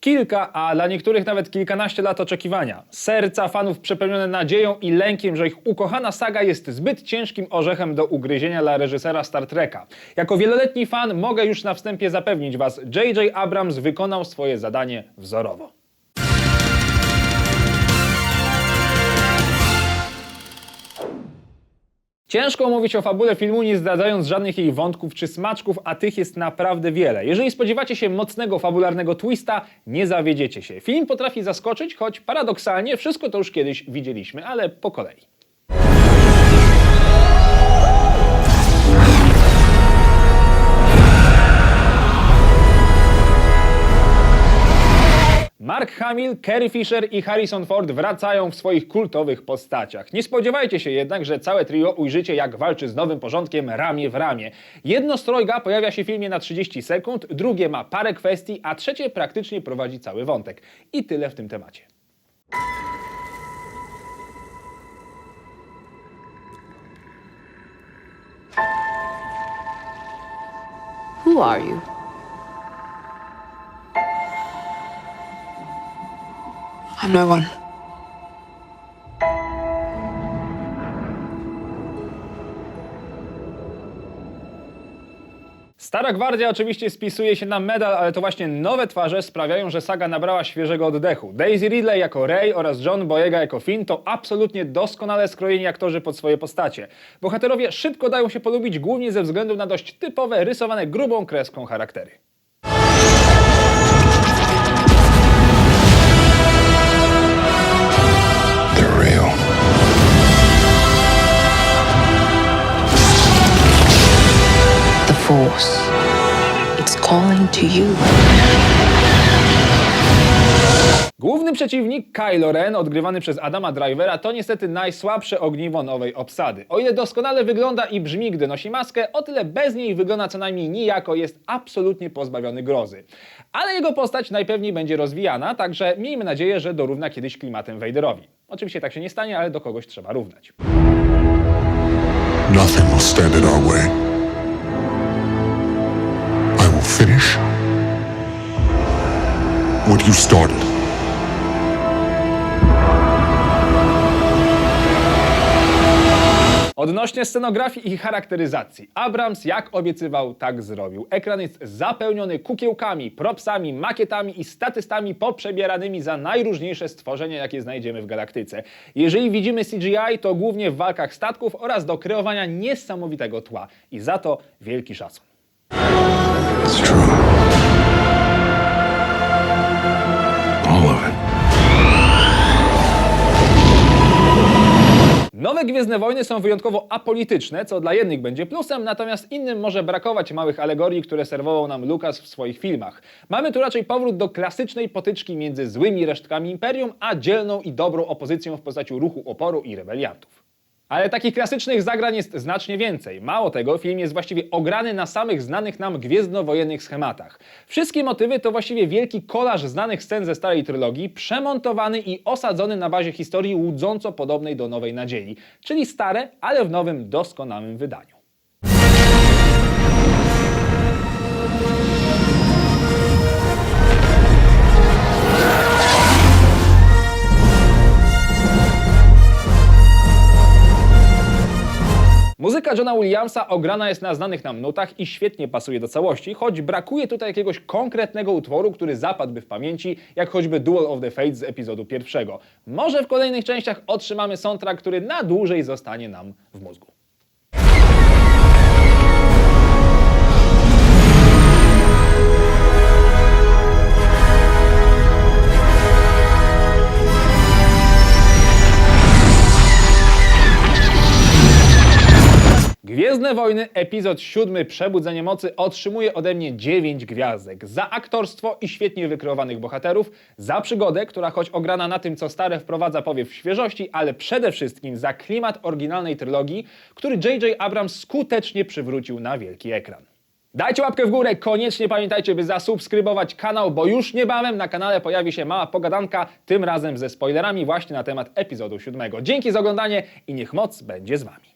Kilka, a dla niektórych nawet kilkanaście lat oczekiwania. Serca fanów przepełnione nadzieją i lękiem, że ich ukochana saga jest zbyt ciężkim orzechem do ugryzienia dla reżysera Star Treka. Jako wieloletni fan mogę już na wstępie zapewnić Was, J.J. Abrams wykonał swoje zadanie wzorowo. Ciężko mówić o fabule filmu, nie zdradzając żadnych jej wątków czy smaczków, a tych jest naprawdę wiele. Jeżeli spodziewacie się mocnego fabularnego twista, nie zawiedziecie się. Film potrafi zaskoczyć, choć paradoksalnie wszystko to już kiedyś widzieliśmy, ale po kolei. Mark Hamill, Carrie Fisher i Harrison Ford wracają w swoich kultowych postaciach. Nie spodziewajcie się jednak, że całe trio ujrzycie jak walczy z nowym porządkiem ramię w ramię. Jedno z trojga pojawia się w filmie na 30 sekund, drugie ma parę kwestii, a trzecie praktycznie prowadzi cały wątek. I tyle w tym temacie. Who are you? I'm no one. Stara Gwardia oczywiście spisuje się na medal, ale to właśnie nowe twarze sprawiają, że saga nabrała świeżego oddechu. Daisy Ridley jako Rey oraz John Boyega jako Finn to absolutnie doskonale skrojeni aktorzy pod swoje postacie. Bohaterowie szybko dają się polubić głównie ze względu na dość typowe, rysowane grubą kreską charaktery. Calling to you. Główny przeciwnik Kylo Ren, odgrywany przez Adama Drivera, to niestety najsłabsze ogniwo nowej obsady. O ile doskonale wygląda i brzmi, gdy nosi maskę, o tyle bez niej wygląda co najmniej nijako, jest absolutnie pozbawiony grozy. Ale jego postać najpewniej będzie rozwijana, także miejmy nadzieję, że dorówna kiedyś klimatem Vaderowi. Oczywiście tak się nie stanie, ale do kogoś trzeba równać. Nothing will stand in our way. What you started. Odnośnie scenografii i charakteryzacji. Abrams jak obiecywał, tak zrobił. Ekran jest zapełniony kukiełkami, propsami, makietami i statystami poprzebieranymi za najróżniejsze stworzenia, jakie znajdziemy w galaktyce. Jeżeli widzimy CGI, to głównie w walkach statków oraz do kreowania niesamowitego tła. I za to wielki szacun. It's true. Nowe Gwiezdne Wojny są wyjątkowo apolityczne, co dla jednych będzie plusem, natomiast innym może brakować małych alegorii, które serwował nam Lucas w swoich filmach. Mamy tu raczej powrót do klasycznej potyczki między złymi resztkami Imperium, a dzielną i dobrą opozycją w postaci ruchu oporu i rebeliantów. Ale takich klasycznych zagrań jest znacznie więcej. Mało tego, film jest właściwie ograny na samych znanych nam gwiezdnowojennych schematach. Wszystkie motywy to właściwie wielki kolaż znanych scen ze starej trylogii, przemontowany i osadzony na bazie historii łudząco podobnej do Nowej Nadziei, czyli stare, ale w nowym, doskonałym wydaniu. Muzyka Johna Williamsa ograna jest na znanych nam nutach i świetnie pasuje do całości, choć brakuje tutaj jakiegoś konkretnego utworu, który zapadłby w pamięci, jak choćby Duel of the Fates z epizodu pierwszego. Może w kolejnych częściach otrzymamy soundtrack, który na dłużej zostanie nam w mózgu. Gwiezdne Wojny, epizod 7 Przebudzenie Mocy otrzymuje ode mnie 9 gwiazdek. Za aktorstwo i świetnie wykreowanych bohaterów, za przygodę, która choć ograna na tym, co stare wprowadza powiew świeżości, ale przede wszystkim za klimat oryginalnej trylogii, który J.J. Abrams skutecznie przywrócił na wielki ekran. Dajcie łapkę w górę, koniecznie pamiętajcie, by zasubskrybować kanał, bo już niebawem na kanale pojawi się mała pogadanka, tym razem ze spoilerami właśnie na temat epizodu 7. Dzięki za oglądanie i niech moc będzie z wami.